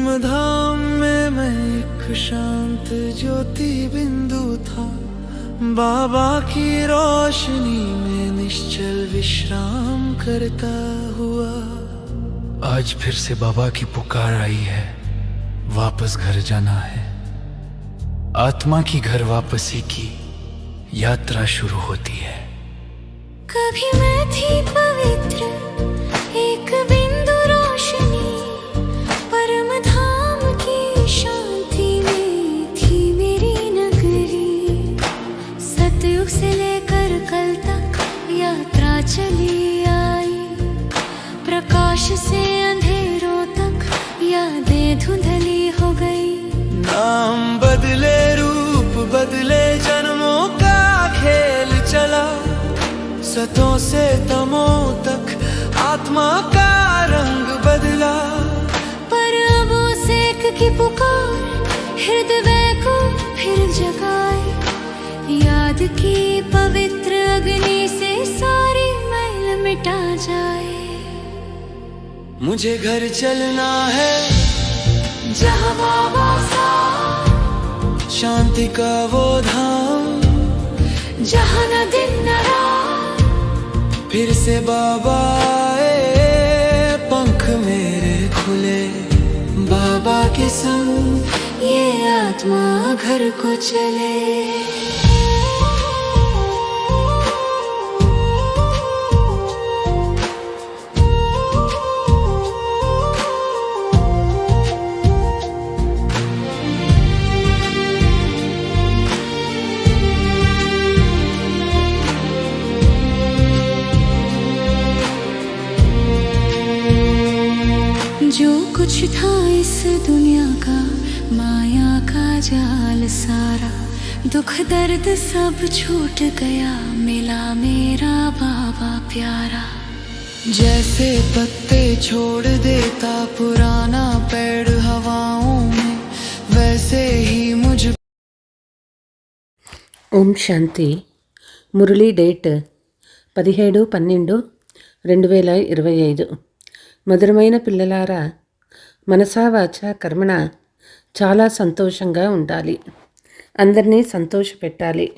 परम धाम में मैं एक शांत ज्योति बिंदु था। बाबा की रोशनी में निश्चल विश्राम करता हुआ। आज फिर से बाबा की पुकार आई है। वापस घर जाना है। आत्मा की घर वापसी की यात्रा शुरू होती है। कभी मैं थी पवित्र से अंधेरों तक यादें धुंधली हो गई। नाम बदले रूप बदले जन्मों का खेल चला। सतों से तमों तक आत्मा का रंग बदला। पर अब उस की पुकार हृदय को फिर जगाए। याद की पवित्र अग्नि मुझे घर चलना है। शांति का वो धाम। जहाँ न दिन न फिर से बाबा आए, पंख मेरे खुले। बाबा के संग ये आत्मा घर को चले। कुछ था इस दुनिया का माया का जाल सारा दुख दर्द सब छूट गया मिला मेरा बाबा प्यारा जैसे पत्ते छोड़ देता पुराना पेड़ हवाओं में वैसे ही मुझ ఓం శాంతి మురళీ డేట్ పదిహేడు పన్నెండు రెండు వేల ఇరవై ఐదు మధురమైన పిల్లలారా మనసావాచ కర్మణ చాలా సంతోషంగా ఉండాలి. అందరినీ సంతోషపెట్టాలి.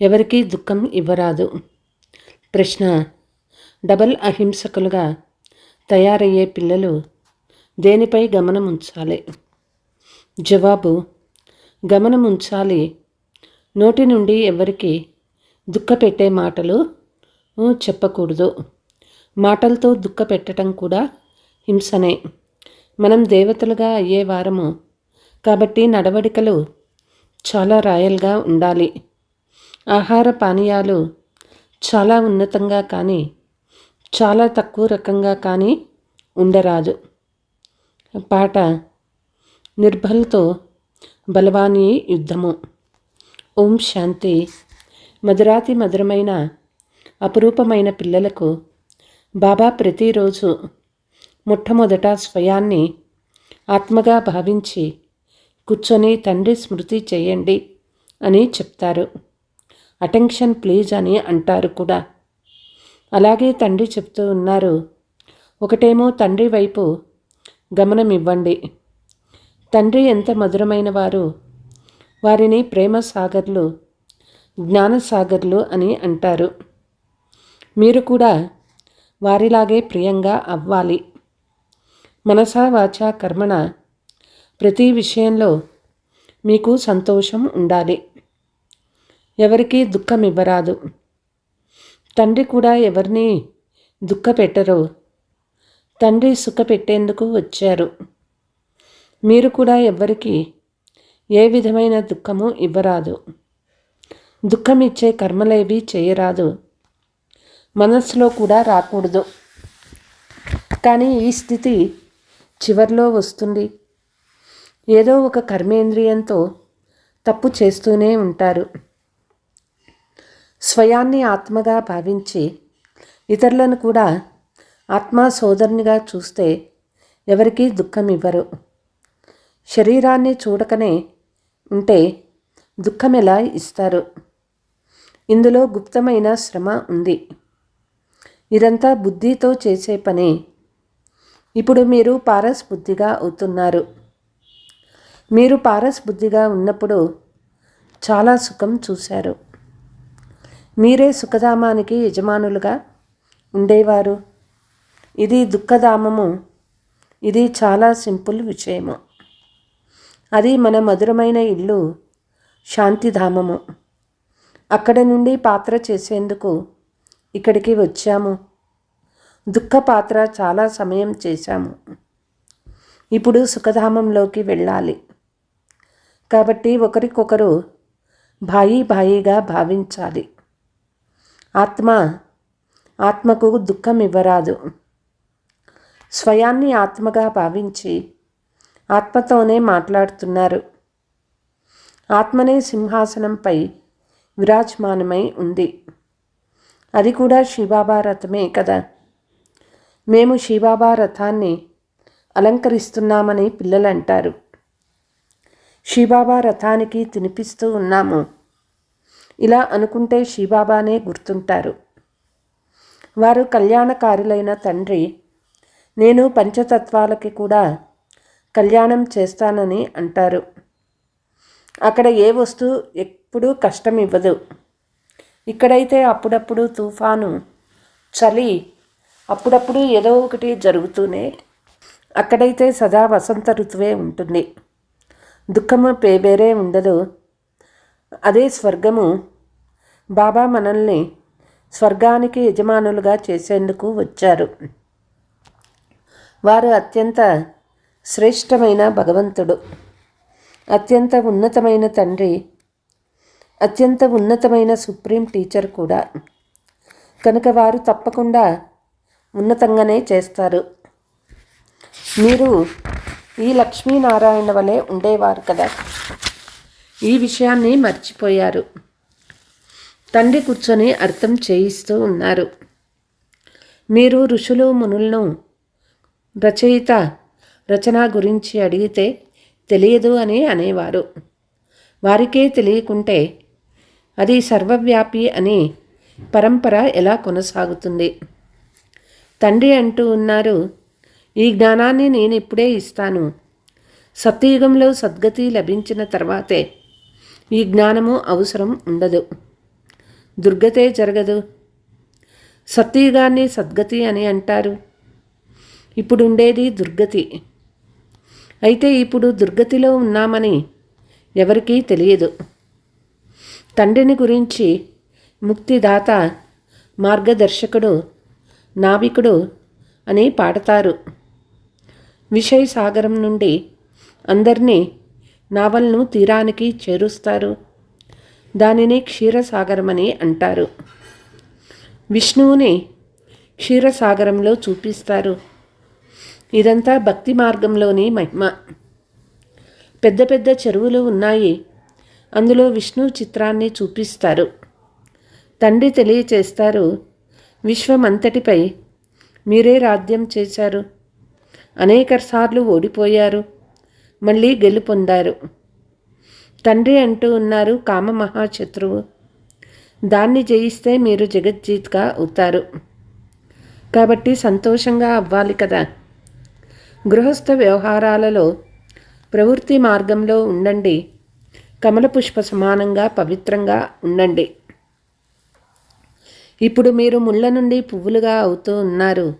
ఎవరికీ దుఃఖం ఇవ్వరాదు. ప్రశ్న డబల్ అహింసకులుగా తయారయ్యే పిల్లలు దేనిపై గమనం ఉంచాలి జవాబు గమనం ఉంచాలి నోటి నుండి ఎవరికి దుఃఖపెట్టే మాటలు చెప్పకూడదు. మాటలతో దుఃఖపెట్టడం కూడా హింసనే. మనం దేవతలుగా అయ్యే వారము. కాబట్టి నడవడికలు చాలా రాయల్గా ఉండాలి. ఆహార పానీయాలు చాలా ఉన్నతంగా కానీ చాలా తక్కువ రకంగా కానీ ఉండరాదు. పాట నిర్భల్తో బలవాని యుద్ధము. ఓం శాంతి. మధురాతి మధురమైన అపురూపమైన పిల్లలకు బాబా ప్రతిరోజు మొట్టమొదట స్వయాన్ని ఆత్మగా భావించి కూర్చొని తండ్రి స్మృతి చేయండి అని చెప్తారు. అటెన్షన్ ప్లీజ్ అని అంటారు కూడా. అలాగే తండ్రి చెప్తూ ఉన్నారు ఒకటేమో తండ్రి వైపు గమనం ఇవ్వండి తండ్రి ఎంత మధురమైన వారు వారిని ప్రేమ సాగర్లు జ్ఞానసాగర్లు అని అంటారు. మీరు కూడా వారిలాగే ప్రియంగా అవ్వాలి. మనసా వాచ కర్మణ. ప్రతి విషయంలో మీకు సంతోషం ఉండాలి. ఎవరికీ దుఃఖం ఇవ్వరాదు తండ్రి కూడా ఎవరిని దుఃఖ పెట్టరు తండ్రి సుఖ పెట్టేందుకు వచ్చారు. మీరు కూడా ఎవ్వరికి ఏ విధమైన దుఃఖము ఇవ్వరాదు. దుఃఖం ఇచ్చే కర్మలేవి చేయరాదు. మనస్సులో కూడా రాకూడదు. కానీ ఈ స్థితి చివర్లో వస్తుంది. ఏదో ఒక కర్మేంద్రియంతో తప్పు చేస్తూనే ఉంటారు. స్వయాన్ని ఆత్మగా భావించి ఇతరులను కూడా ఆత్మా సోదరునిగా చూస్తే ఎవరికీ దుఃఖం ఇవ్వరు శరీరాన్ని చూడకనే ఉంటే దుఃఖం ఎలా ఇస్తారు? ఇందులో గుప్తమైన శ్రమ ఉంది. ఇదంతా బుద్ధితో చేసే పని ఇప్పుడు మీరు పారస్బుద్ధిగా అవుతున్నారు. మీరు పారస్బుద్ధిగా ఉన్నప్పుడు చాలా సుఖం చూశారు. మీరే సుఖధామానికి యజమానులుగా ఉండేవారు. ఇది దుఃఖధామము. ఇది చాలా సింపుల్ విషయము. అది మన మధురమైన ఇల్లు శాంతిధామము. అక్కడ నుండి పాత్ర చేసేందుకు ఇక్కడికి వచ్చాము. దుఃఖ పాత్ర చాలా సమయం చేశాము. ఇప్పుడు సుఖధామంలోకి వెళ్ళాలి. కాబట్టి ఒకరికొకరు భాయి భాయిగా భావించాలి. ఆత్మ ఆత్మకు దుఃఖం ఇవ్వరాదు. స్వయాన్ని ఆత్మగా భావించి ఆత్మతోనే మాట్లాడుతున్నారు. ఆత్మనే సింహాసనంపై విరాజమానమై ఉంది. అది కూడా శివాభారతమే రథమే కదా? మేము శివాబా రథాన్ని అలంకరిస్తున్నామని పిల్లలు అంటారు శివబాబా రథానికి తినిపిస్తూ ఉన్నాము. ఇలా అనుకుంటే శివాబానే గుర్తుంటారు. వారు కళ్యాణకారులైన తండ్రి నేను పంచతత్వాలకి కూడా కళ్యాణం చేస్తానని అంటారు. అక్కడ ఏ వస్తువు ఎప్పుడూ కష్టం ఇవ్వదు. ఇక్కడైతే అప్పుడప్పుడు తుఫాను చలి అప్పుడప్పుడు ఏదో ఒకటి జరుగుతూనే అక్కడైతే సదా వసంత ఋతువే ఉంటుంది. దుఃఖము పేబేరే ఉండదు. అదే స్వర్గము. బాబా మనల్ని స్వర్గానికి యజమానులుగా చేసేందుకు వచ్చారు. వారు అత్యంత శ్రేష్టమైన భగవంతుడు. అత్యంత ఉన్నతమైన తండ్రి. అత్యంత ఉన్నతమైన సుప్రీం టీచర్ కూడా. కనుక వారు తప్పకుండా ఉన్నతంగానే చేస్తారు. మీరు ఈ లక్ష్మీనారాయణ వలె ఉండేవారు కదా. ఈ విషయాన్ని మర్చిపోయారు. తండ్రి కూర్చొని అర్థం చేయిస్తూ ఉన్నారు. మీరు ఋషులు మునులను రచయిత రచన గురించి అడిగితే తెలియదు అని అనేవారు. వారికే తెలియకుంటే అది సర్వవ్యాపి అని పరంపర ఎలా కొనసాగుతుంది? తండ్రి అంటూ ఉన్నారు ఈ జ్ఞానాన్ని నేను ఇప్పుడే ఇస్తాను. సత్యయుగంలో సద్గతి లభించిన తర్వాతే ఈ జ్ఞానము అవసరం ఉండదు. దుర్గతే జరగదు. సత్యయుగాన్ని సద్గతి అని అంటారు. ఇప్పుడు ఉండేది దుర్గతి. అయితే ఇప్పుడు దుర్గతిలో ఉన్నామని ఎవరికీ తెలియదు. తండ్రిని గురించి ముక్తిదాత మార్గదర్శకుడు నావికుడు అని పాడతారు. విషయ సాగరం నుండి అందరినీ నావల్ను తీరానికి చేరుస్తారు. దానిని క్షీరసాగరమని అంటారు. విష్ణువుని క్షీరసాగరంలో చూపిస్తారు. ఇదంతా భక్తి మార్గంలోని మహిమ. పెద్ద పెద్ద చెరువులు ఉన్నాయి. అందులో విష్ణు చిత్రాన్ని చూపిస్తారు. తండ్రి తెలియచేస్తారు విశ్వమంతటిపై మీరే రాజ్యం చేశారు. అనేక సార్లు ఓడిపోయారు. మళ్ళీ గెలుపొందారు. తండ్రి అంటూ ఉన్నారు కామ మహాశత్రువు. దాన్ని జయిస్తే మీరు జగజ్జీత్గా అవుతారు. కాబట్టి సంతోషంగా అవ్వాలి కదా. గృహస్థ వ్యవహారాలలో ప్రవృత్తి మార్గంలో ఉండండి. కమల పుష్ప సమానంగా పవిత్రంగా ఉండండి. ఇప్పుడు మీరు ముళ్ళ నుండి పువ్వులుగా అవుతూ ఉన్నారు.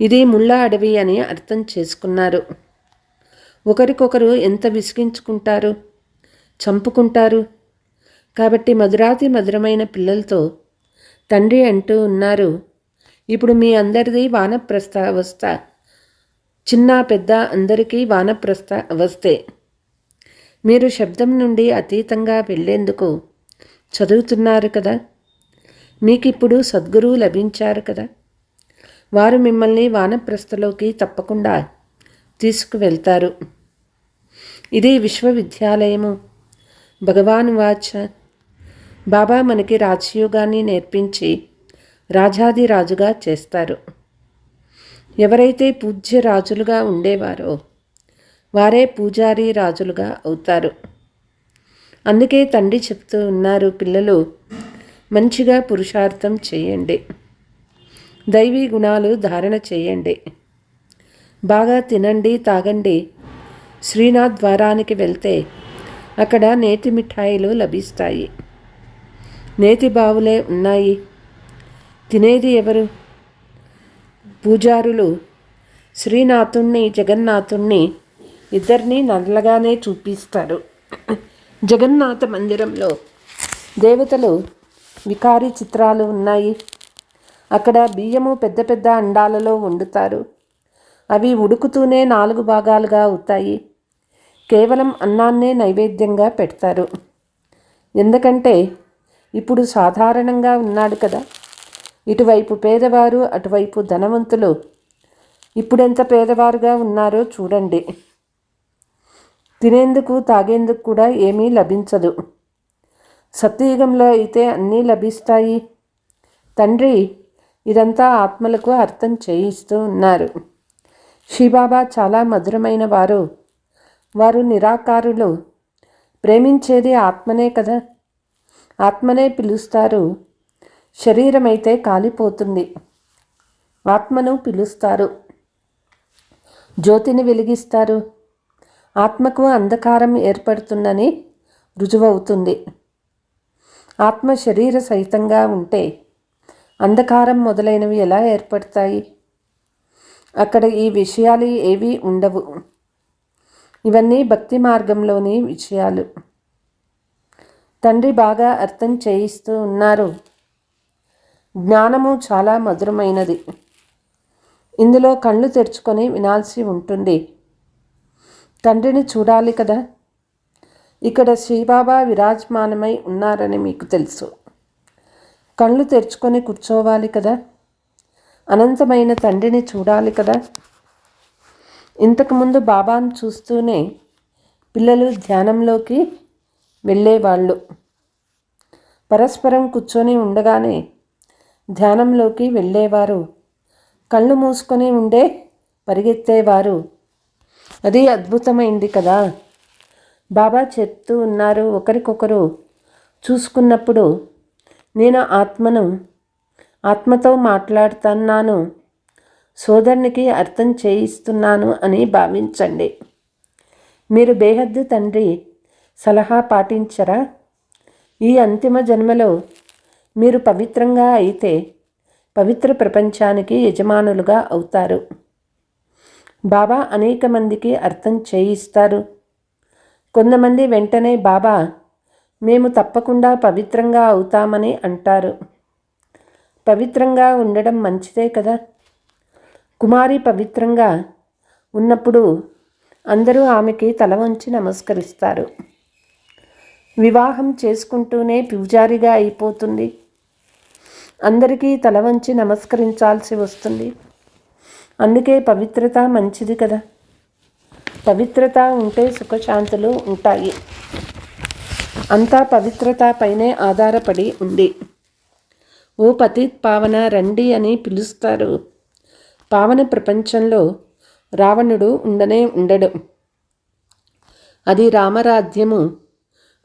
ఇది ముళ్ళ అడవి అని అర్థం చేసుకున్నారు. ఒకరికొకరు ఎంత విసిగించుకుంటారు? చంపుకుంటారు? కాబట్టి మధురాతి మధురమైన పిల్లలతో తండ్రి అంటూ ఉన్నారు. ఇప్పుడు మీ అందరిది వానప్రస్థ అవస్థ. చిన్న పెద్ద అందరికీ వానప్రస్థ అవస్థే. మీరు శబ్దం నుండి అతీతంగా వెళ్ళేందుకు చదువుతున్నారు కదా? మీకు ఇప్పుడు సద్గురువు లభించారు కదా. వారు మిమ్మల్ని వానప్రస్థలోకి తప్పకుండా తీసుకువెళ్తారు. ఇది విశ్వవిద్యాలయము. భగవాన్ వాచ. బాబా మనకి రాజయోగాన్ని నేర్పించి రాజాది రాజుగా చేస్తారు. ఎవరైతే పూజ్య రాజులుగా ఉండేవారో వారే పూజారి రాజులుగా అవుతారు. అందుకే తండ్రి చెప్తూ ఉన్నారు పిల్లలు మంచిగా పురుషార్థం చేయండి. దైవీ గుణాలు ధారణ చేయండి. బాగా తినండి తాగండి. శ్రీనాథ్ ద్వారానికి వెళ్తే అక్కడ నేతి మిఠాయిలు లభిస్తాయి. నేతి బావులే ఉన్నాయి. తినేది ఎవరు? పూజారులు శ్రీనాథుణ్ణి జగన్నాథుణ్ణి ఇద్దరిని నల్లగానే చూపిస్తారు. జగన్నాథ మందిరంలో దేవతలు వికారి చిత్రాలు ఉన్నాయి. అక్కడ బియ్యము పెద్ద పెద్ద అండాలలో వండుతారు. అవి ఉడుకుతూనే నాలుగు భాగాలుగా అవుతాయి. కేవలం అన్నాన్నే నైవేద్యంగా పెడతారు. ఎందుకంటే ఇప్పుడు సాధారణంగా ఉన్నాడు కదా. ఇటువైపు పేదవారు అటువైపు ధనవంతులు. ఇప్పుడెంత పేదవారుగా ఉన్నారో చూడండి. తినేందుకు తాగేందుకు కూడా ఏమీ లభించదు. సత్యయుగంలో అయితే అన్నీ లభిస్తాయి. తండ్రి ఇదంతా ఆత్మలకు అర్థం చేయిస్తూ ఉన్నారు. శివబాబా చాలా మధురమైన వారు. వారు నిరాకారులు. ప్రేమించేది ఆత్మనే కదా. ఆత్మనే పిలుస్తారు. శరీరం అయితే కాలిపోతుంది. ఆత్మను పిలుస్తారు. జ్యోతిని వెలిగిస్తారు. ఆత్మకు అంధకారం ఏర్పడుతుందని రుజువవుతుంది. ఆత్మ శరీర సహితంగా ఉంటే అంధకారం మొదలైనవి ఎలా ఏర్పడతాయి? అక్కడ ఈ విషయాలు ఏవి ఉండవు. ఇవన్నీ భక్తి మార్గంలోని విషయాలు. తండ్రి బాగా అర్థం చేయిస్తూ ఉన్నారు. జ్ఞానము చాలా మధురమైనది. ఇందులో కళ్ళు తెరుచుకొని వినాల్సి ఉంటుంది. తండ్రిని చూడాలి కదా? ఇక్కడ శ్రీబాబా విరాజమానమై ఉన్నారని మీకు తెలుసు. కళ్ళు తెరుచుకొని కూర్చోవాలి కదా? అనంతమైన తండ్రిని చూడాలి కదా? ఇంతకుముందు బాబాను చూస్తూనే పిల్లలు ధ్యానంలోకి వెళ్ళేవాళ్ళు. పరస్పరం కూర్చొని ఉండగానే ధ్యానంలోకి వెళ్ళేవారు. కళ్ళు మూసుకొని ఉండే పరిగెత్తేవారు. అది అద్భుతమైంది కదా? బాబా చెప్తూ ఉన్నారు ఒకరికొకరు. చూసుకున్నప్పుడు నేను ఆత్మను ఆత్మతో మాట్లాడుతున్నాను సోదరునికి అర్థం చేయిస్తున్నాను అని భావించండి. మీరు బేహద్దు తండ్రి సలహా పాటించరా? ఈ అంతిమ జన్మలో మీరు పవిత్రంగా అయితే పవిత్ర ప్రపంచానికి యజమానులుగా అవుతారు. బాబా అనేక మందికి అర్థం చేయిస్తారు. కొంతమంది వెంటనే బాబా మేము తప్పకుండా పవిత్రంగా అవుతామని అంటారు. పవిత్రంగా ఉండడం మంచిదే కదా? కుమారి పవిత్రంగా ఉన్నప్పుడు అందరూ ఆమెకి తల వంచి నమస్కరిస్తారు. వివాహం చేసుకుంటూనే పూజారిగా అయిపోతుంది. అందరికీ తల వంచి నమస్కరించాల్సి వస్తుంది. అందుకే పవిత్రత మంచిది కదా? పవిత్రత ఉంటే సుఖశాంతులు ఉంటాయి. అంతా పవిత్రత పైనే ఆధారపడి ఉంది. ఓ పతి పావన రండి అని పిలుస్తారు. పావన ప్రపంచంలో రావణుడు ఉండనే ఉండడు. అది రామరాజ్యము.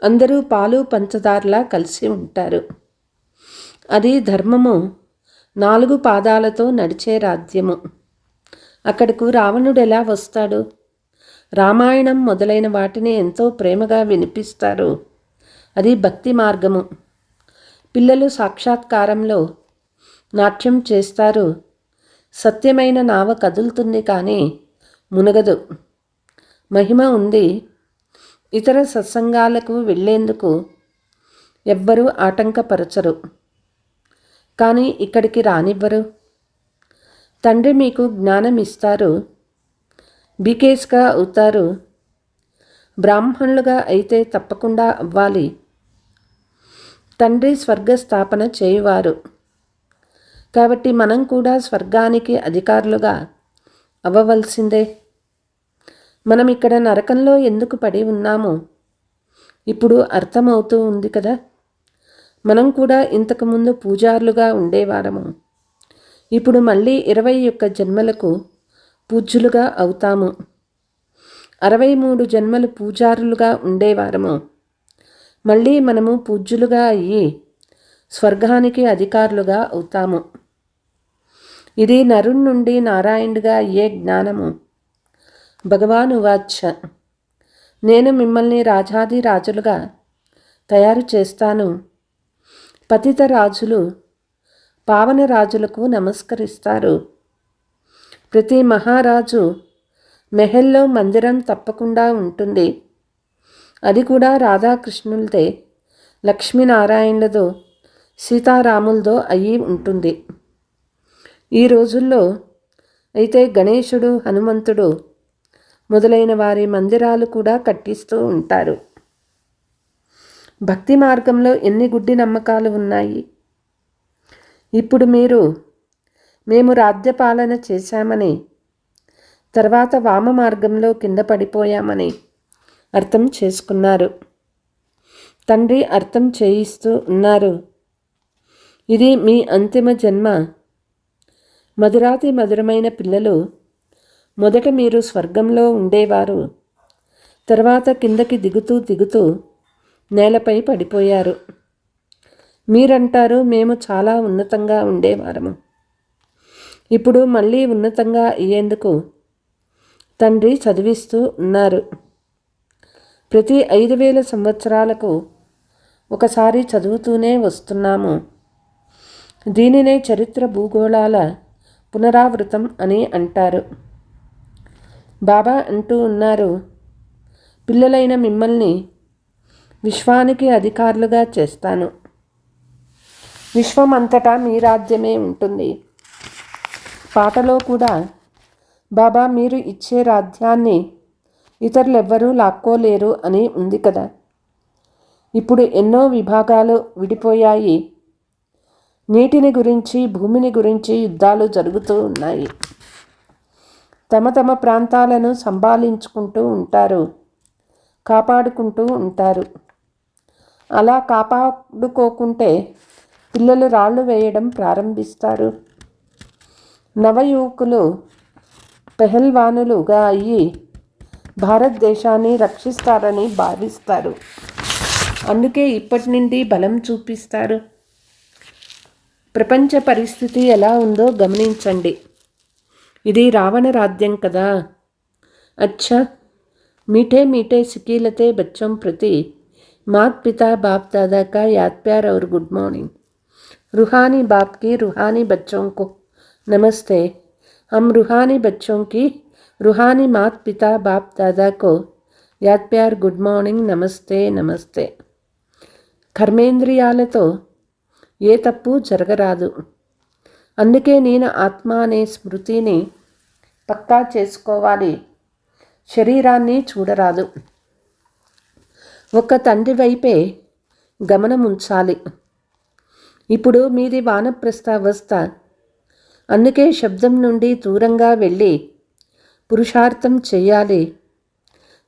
అందరూ పాలు పంచదారలా కలిసి ఉంటారు. అది ధర్మము. నాలుగు పాదాలతో నడిచే రాజ్యము. అక్కడకు రావణుడు ఎలా వస్తాడు? రామాయణం మొదలైన వాటిని ఎంతో ప్రేమగా వినిపిస్తారు. అది భక్తి మార్గము. పిల్లలు సాక్షాత్కారంలో నాట్యం చేస్తారు. సత్యమైన నావ కదులుతుంది కానీ మునగదు. మహిమ ఉంది. ఇతర సత్సంగాలకు వెళ్ళేందుకు ఎవ్వరూ ఆటంకపరచరు. కానీ ఇక్కడికి రానివ్వరు. తండ్రి మీకు జ్ఞానం ఇస్తారు బీకేస్గా అవుతారు. బ్రాహ్మణులుగా అయితే తప్పకుండా అవ్వాలి. తండ్రి స్వర్గ స్థాపన చేయువారు. కాబట్టి మనం కూడా స్వర్గానికి అధికారులుగా అవ్వవలసిందే. మనం ఇక్కడ నరకంలో ఎందుకు పడి ఉన్నామో? ఇప్పుడు అర్థమవుతూ ఉంది కదా. మనం కూడా ఇంతకుముందు పూజారులుగా ఉండేవారము. ఇప్పుడు మళ్ళీ ఇరవై ఒక్క జన్మలకు పూజ్యులుగా అవుతాము. అరవై మూడు జన్మలు పూజారులుగా ఉండేవారము. మళ్ళీ మనము పూజ్యులుగా అయ్యి స్వర్గానికి అధికారులుగా అవుతాము. ఇది నరుణ్ నుండి నారాయణుడిగా అయ్యే జ్ఞానము. భగవాను ఉవాచ నేను మిమ్మల్ని రాజాది రాజులుగా తయారు చేస్తాను. పతిత రాజులు పావన రాజులకు నమస్కరిస్తారు. ప్రతి మహారాజు మెహల్లో మందిరం తప్పకుండా ఉంటుంది. అది కూడా రాధాకృష్ణులదే లక్ష్మీనారాయణులదో సీతారాములదో అయ్యి ఉంటుంది. ఈ రోజుల్లో అయితే గణేశుడు హనుమంతుడు మొదలైన వారి మందిరాలు కూడా కట్టిస్తూ ఉంటారు. భక్తి మార్గంలో ఎన్ని గుడ్డి నమ్మకాలు ఉన్నాయి? ఇప్పుడు మీరు మేము రాజ్యపాలన చేశామని. తర్వాత వామ మార్గంలో కింద పడిపోయామని అర్థం చేసుకున్నారు. తండ్రి అర్థం చేయిస్తూ ఉన్నారు. ఇది మీ అంతిమ జన్మ. మధురాతి మధురమైన పిల్లలు. మొదట మీరు స్వర్గంలో ఉండేవారు. తర్వాత కిందకి దిగుతూ దిగుతూ నేలపై పడిపోయారు. మీరంటారు మేము చాలా ఉన్నతంగా ఉండేవారము. ఇప్పుడు మళ్ళీ ఉన్నతంగా అయ్యేందుకు తండ్రి చదివిస్తూ ఉన్నారు. ప్రతి ఐదు వేల సంవత్సరాలకు ఒకసారి చదువుతూనే వస్తున్నాము. దీనినే చరిత్ర భూగోళాల పునరావృతం అని అంటారు. బాబా అంటూ ఉన్నారు పిల్లలైన మిమ్మల్ని విశ్వానికి అధికారులుగా చేస్తాను. విశ్వమంతటా మీ రాజ్యమే ఉంటుంది. పాటలో కూడా బాబా మీరు ఇచ్చే రాజ్యాన్ని ఇతరులెవ్వరూ లాక్కోలేరు అని ఉంది కదా. ఇప్పుడు ఎన్నో విభాగాలు విడిపోయాయి. నీటిని గురించి భూమిని గురించి యుద్ధాలు జరుగుతూ ఉన్నాయి. తమ తమ ప్రాంతాలను సంభాలించుకుంటూ ఉంటారు కాపాడుకుంటూ ఉంటారు. అలా కాపాడుకోకుంటే పిల్లలు రాళ్ళు వేయడం ప్రారంభిస్తారు. నవయువకులు పెహల్వానులుగా అయ్యి భారతదేశాన్ని రక్షిస్తారని భావిస్తారు అందుకే ఇప్పటి నుండి బలం చూపిస్తారు ప్రపంచ పరిస్థితి ఎలా ఉందో గమనించండి ఇది రావణ రాజ్యం కదా అచ్చా मीठे मीठे सिकीलते बच्चों प्रति मात पिता बाप दादा का याद प्यार और गुड मॉर्निंग रूहानी बाप की रूहानी बच्चों को नमस्ते हम रूहानी बच्चों की रूहानी मात पिता बाप दादा को याद प्यार గుడ్ మార్నింగ్ నమస్తే నమస్తే కర్మేంద్రియాలతో ఏ తప్పు జరగరాదు అందుకే నేను ఆత్మ అనే స్మృతిని పక్కా చేసుకోవాలి శరీరాన్ని చూడరాదు ఒక తండ్రి వైపే గమనం ఉంచాలి ఇప్పుడు మీది వానప్రస్థావస్థ అందుకే శబ్దం నుండి దూరంగా వెళ్ళి పురుషార్థం చేయాలి.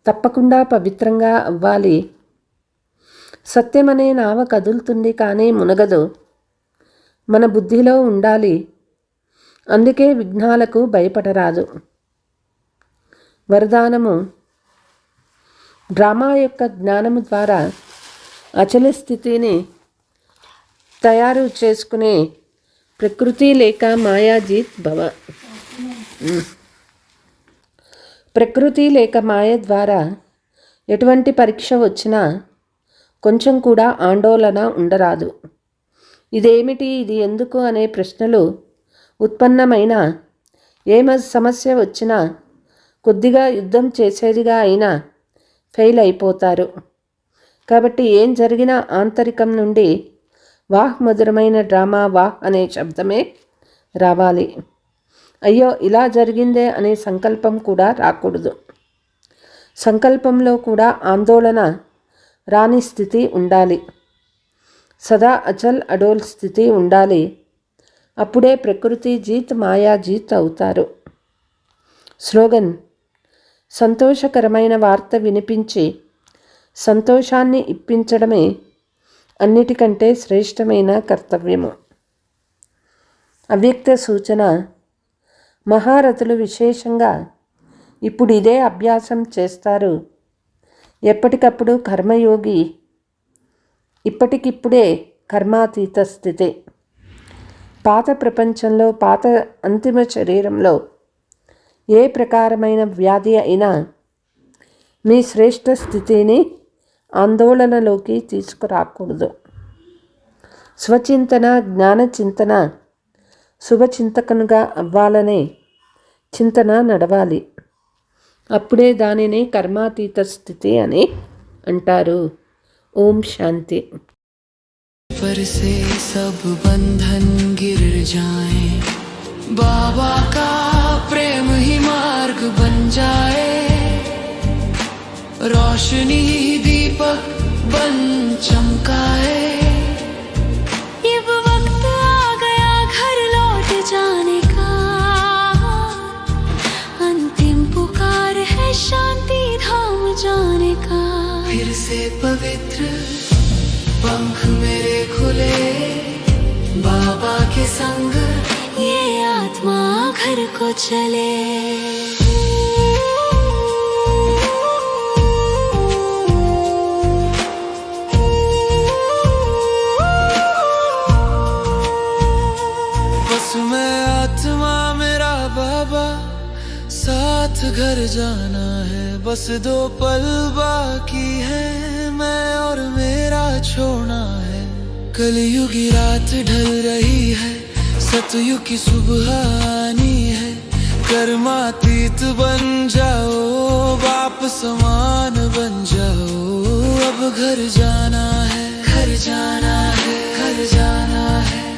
తప్పకుండా పవిత్రంగా అవ్వాలి. సత్యమనే నావ కదులుతుంది కానీ మునగదు. మన బుద్ధిలో ఉండాలి. అందుకే విఘ్నాలకు భయపడరాదు. వరదానము. డ్రామా యొక్క జ్ఞానము ద్వారా అచల స్థితిని తయారు చేసుకునే ప్రకృతి లేక మాయాజీత్ భవ. ప్రకృతి లేక మాయ ద్వారా ఎటువంటి పరీక్ష వచ్చినా కొంచెం కూడా ఆందోళన ఉండరాదు. ఇదేమిటి ఇది ఎందుకు అనే ప్రశ్నలు ఉత్పన్నమైన ఏ సమస్య వచ్చినా కొద్దిగా యుద్ధం చేసేదిగా అయినా ఫెయిల్ అయిపోతారు. కాబట్టి ఏం జరిగినా ఆంతరికం నుండి వాహ్ మధురమైన డ్రామా వాహ్ అనే శబ్దమే రావాలి. అయ్యో ఇలా జరిగిందే అనే సంకల్పం కూడా రాకూడదు. సంకల్పంలో కూడా ఆందోళన రాని స్థితి ఉండాలి. సదా అచల్ అడోల్ స్థితి ఉండాలి. అప్పుడే ప్రకృతి జీత్ మాయా జీత్ అవుతారు. స్లోగన్ సంతోషకరమైన వార్త వినిపించి సంతోషాన్ని ఇప్పించడమే అన్నిటికంటే శ్రేష్టమైన కర్తవ్యము. అవ్యక్త సూచన మహారథులు విశేషంగా ఇప్పుడు ఇదే అభ్యాసం చేస్తారు. ఎప్పటికప్పుడు కర్మయోగి ఇప్పటికిప్పుడే కర్మాతీత స్థితి. పాత ప్రపంచంలో పాత అంతిమ శరీరంలో ఏ ప్రకారమైన వ్యాధి అయినా మీ శ్రేష్ఠ స్థితిని ఆందోళనలోకి తీసుకురాకూడదు స్వచింతన జ్ఞాన చింతన శుభచింతకనుగా అవ్వాలనే చింతన నడవాలి అప్పుడే దానిని కర్మాతీత స్థితి అని అంటారు ఓం శాంతి पर से सब बंधन गिर जाए बाबा का प्रेम ही मार्ग बन जाए रोशनी ही दीपक बन चमकाए। अब वक्त आ गया घर लौट जाने का। अंतिम पुकार है शांति धाम जाने का। फिर से पवित्र पंख मेरे खुले। बाबा के संग ये आत्मा घर को चले। घर जाना है, बस दो पल बाकी है, मैं और मेरा छोड़ना है। कलयुग की रात ढल रही है, सतयुग की सुबह आनी है। कर्मातीत बन जाओ, बाप समान बन जाओ। अब घर जाना है, घर जाना है, घर जाना है।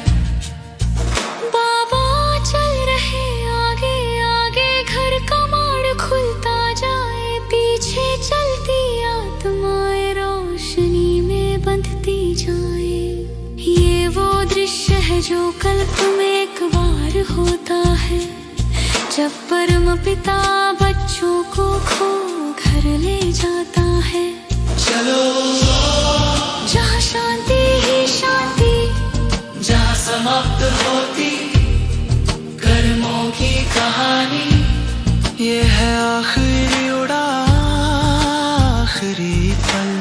दृश्य है जो कल्प में एक बार होता है। जब परम पिता बच्चों को खो घर ले जाता है। चलो। जहाँ शांति ही शांति जहाँ समाप्त होती कर्मों की कहानी ये है आखिरी उड़ा आखिरी पल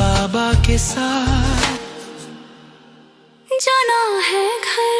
बाबा के साथ। जाना है घर।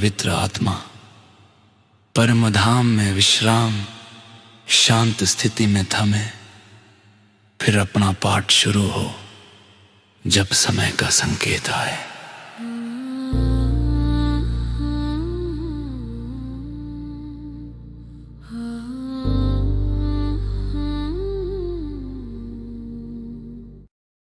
पवित्र आत्मा, परमधाम में विश्राम, शांत स्थिति में थमे, फिर अपना पाठ शुरू हो, जब समय का संकेत आए।